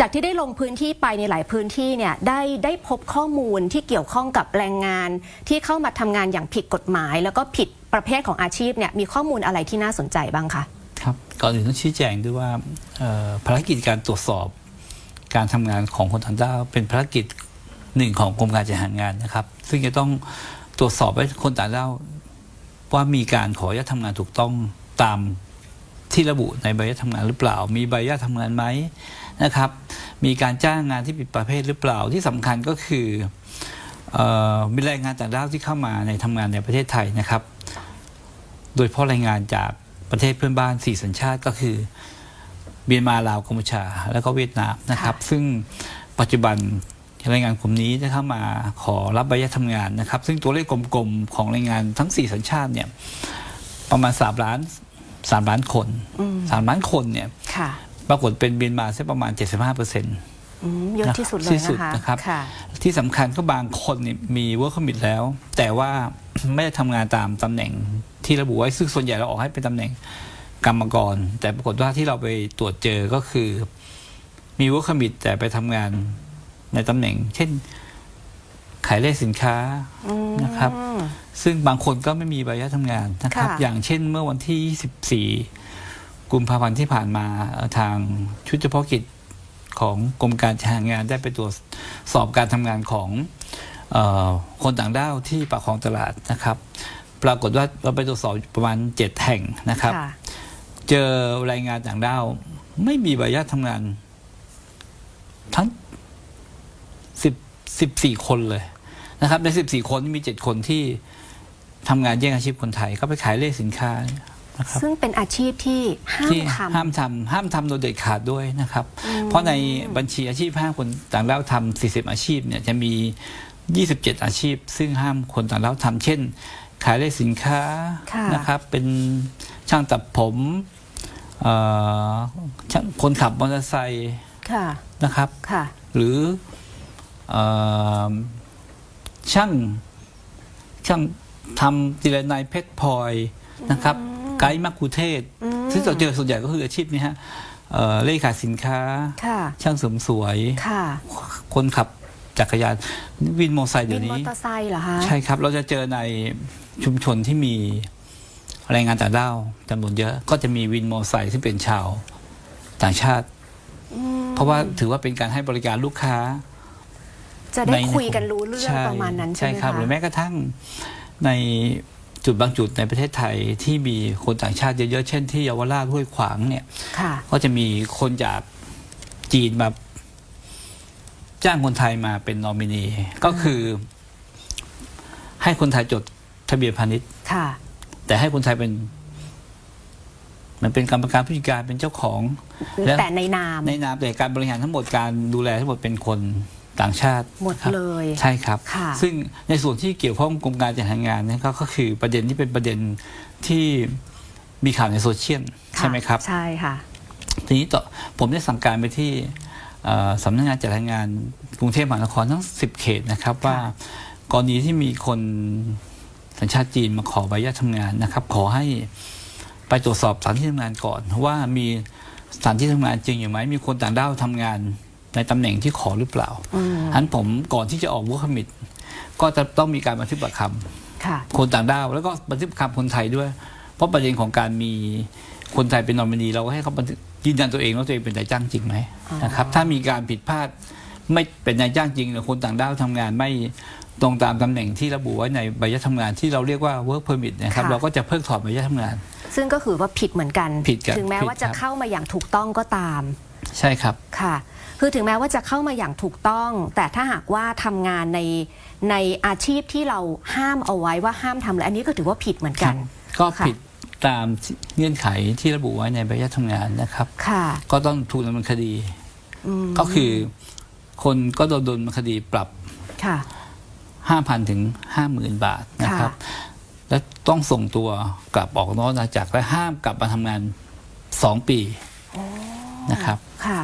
จากที่ได้ลงพื้นที่ไปในหลายพื้นที่เนี่ยได้ได้พบข้อมูลที่เกี่ยวข้องกับแรงงาน ที่เข้ามาทำงานอย่างผิดกฎหมาย แล้วก็ผิดประเภทของอาชีพเนี่ยมีข้อมูลอะไรที่น่าสนใจบ้างคะครับก่อนอื่นต้องชี้แจงด้วยว่าภารกิจการตรวจสอบ การทำงานของคนต่างด้าวเป็นภารกิจหนึ่งของกรมการจัดหางานนะครับ ซึ่งจะต้องตรวจสอบว่าคนต่างด้าวว่ามีการขออนุญาตทำงานถูกต้องตามที่ระบุในใบอนุญาตทำงานหรือเปล่า มีใบอนุญาตทำงานไหม นะครับ มีการจ้างงานที่ผิดประเภทหรือเปล่าที่สำคัญก็คือเออมีแรงงานต่างด้าวที่เข้ามาในทำงานในประเทศไทยนะครับ โดยเฉพาะแรงงานจากประเทศเพื่อนบ้านสี่สัญชาติก็คือเมียนมาลาวกัมพูชา แล้วก็เวียดนามนะครับค่ะซึ่งปัจจุบันแรงงานกลุ่มนี้ได้เข้ามาขอรับใบอนุญาตทำงานนะครับ ซึ่งตัวเลขกลมๆของแรงงานทั้งสี่สัญชาติเนี่ยประมาณสามล้านสามล้านคนอืมสามล้านคนเนี่ยค่ะ ปรากฏเป็นเมียนมาสักประมาณ 75เปอร์เซ็นต์อืมเยอะที่สุดเลยที่สุดนะคะนะครับค่ะที่สำคัญก็บางคนเนี่ยมี work permit แล้ว แต่ว่า ไม่ได้ทำงานตามตำแหน่งที่ระบุไว้ซึ่งส่วนใหญ่เราออกให้เป็นตำแหน่งกรรมกร แต่ปรากฏว่าที่เราไปตรวจเจอก็คือมี work permit แต่ไปทำงานในตำแหน่ง เช่นขายเลขสินค้าอืม นะครับ ซึ่งบางคนก็ไม่มีใบอนุญาตทำงานนะครับ ค่ะ อย่างเช่นเมื่อวันที่ 24 กุมภาพันธ์ที่ผ่านมาเอ่อทางชุดเฉพาะกิจของกรมการจัดหางานได้ไปตรวจสอบการทำงานของเออคนต่างด้าวที่ปากคลองตลาดนะครับ ปรากฏว่าเราไปตรวจสอบประมาณ 7 แห่งนะครับค่ะเจอแรงงานต่างด้าว ไม่มีใบอนุญาตทำงาน ทั้งสิบสิบสี่คนเลยนะครับ ในสิบสี่คนมีเจ็ดคนที่ทำงานแย่งอาชีพคนไทย ก็ไปขายเลขสินค้า นะครับซึ่งเป็นอาชีพที่ห้ามที่ทำ ห้ามทำห้ามทำโดยเด็ดขาดด้วยนะครับอืมเพราะในบัญชีอาชีพห้ามคนต่างด้าวทำ40 อาชีพเนี่ยจะมี 27 อาชีพ ซึ่งห้ามคนต่างด้าวทำเช่น ขายเลขสินค้าค่ะ นะครับ เป็นช่างตัดผมเอ่อช่างคนขับมอเตอร์ไซค์ค่ะนะครับ ค่ะ หรือเออช่างช่างทำจิรนายเพชรพลอยนะครับ ไกด์มักคุเทศก์อืมซึ่งเราเจอส่วนใหญ่ก็คืออาชีพนี้ฮะเอ่อเลขขายสินค้า ค่ะ ช่างเสริมสวย ค่ะคนขับจักรยานวินมอเตอร์ไซค์วิเดี๋ยนวมอนี้ เตอร์ไซค์เหรอคะใช่ครับ เราจะเจอในชุมชนที่มีแรงงานต่างด้าวจำนวนเยอะ ก็จะมีวินมอเตอร์ไซค์ที่เป็นชาวต่างชาติ อืมเพราะว่าถือว่าเป็นการให้บริการลูกค้า จะได้ในคุยกันรู้เรื่องประมาณนั้นใช่ไหมครับคะหรือแม้กระทั่งใน จุดบางจุดในประเทศไทยที่มีคนต่างชาติเยอะๆ เช่นที่เยาวราชห้วยขวางเนี่ยค่ะก็จะมีคนจากจีนมาจ้างคนไทยมาเป็นนอมินี ก็คือ ให้คนไทยจดทะเบียนพาณิชย์ค่ะแต่ให้คนไทยเป็น มันเป็นกรรมการผู้จัดการเป็นเจ้าของแล้วแต่ในนามในนามแต่การบริหารทั้งหมดการดูแลทั้งหมดเป็นคน ต่างชาติหมดครับเลยใช่ครับค่ะซึ่งในส่วนที่เกี่ยวข้องกรมการจัดหางานเนยก็ก็คือประเด็นที่เป็นประเด็นที่มีข่าวในโซเชียลใช่ไหมครับ ใช่ค่ะ ทีนี้ต่อผมได้สั่งการไปที่เอ่อสำนักงานจัดหางานกรุงเทพมหานครทั้ง 10 เขตนะครับ ว่ากรณีที่มีคนสัญชาติจีนมาขอใบอนุญาตทำงานนะครับ ขอให้ไปตรวจสอบสถานที่ทำงานก่อน ว่ามีสถานที่ทำงานจริงอยู่ไหมมีคนต่างด้าวทำงาน ในตำแหน่งที่ขอหรือเปล่าอืมอันผมก่อนที่จะออกวุฒิมิตก็จะต้องมีการบันทึกประคำค่ะคนต่างด้าวแล้วก็บันทึกคำคนไทยด้วย เพราะประเด็นของการมีคนไทยเป็นนอมินีเราก็ให้เขาบันทึกยืนยันตัวเองว่าตัวเองเป็นนายจ้างจริงไหมอ๋อนะครับถ้ามีการผิดพลาดไม่เป็นนายจ้างจริงหรือคนต่างด้าวทำงานไม่ตรงตามตำแหน่งที่ระบุไว้ในใบอนุญาตทำงานที่เราเรียกว่า work permit นะครับเราก็จะเพิกถอนใบอนุญาตทำงาน ซึ่งก็คือว่าผิดเหมือนกันผิดกันถึงแม้ว่าผิดจะครับเข้ามาอย่างถูกต้องก็ตาม ใช่ครับ ค่ะ คือถึงแม้ว่าจะเข้ามาอย่างถูกต้อง แต่ถ้าหากว่าทำงานในในอาชีพที่เราห้ามเอาไว้ว่าห้ามทำเลยอันนี้ก็ถือว่าผิดเหมือนกัน ก็ค่ะ ผิดตามเงื่อนไขที่ระบุไว้ในใบอนุญาตทำงานนะครับ ค่ะ ก็ต้องถูกดำเนินคดี อืมก็คือ คนก็โดนโดนคดีปรับ ค่ะ 5,000 ถึง 50,000 บาทนะครับ และต้องส่งตัวกลับออกนอกอาณาจักรและห้ามกลับมาทำงาน 2 ปี นะครับค่ะ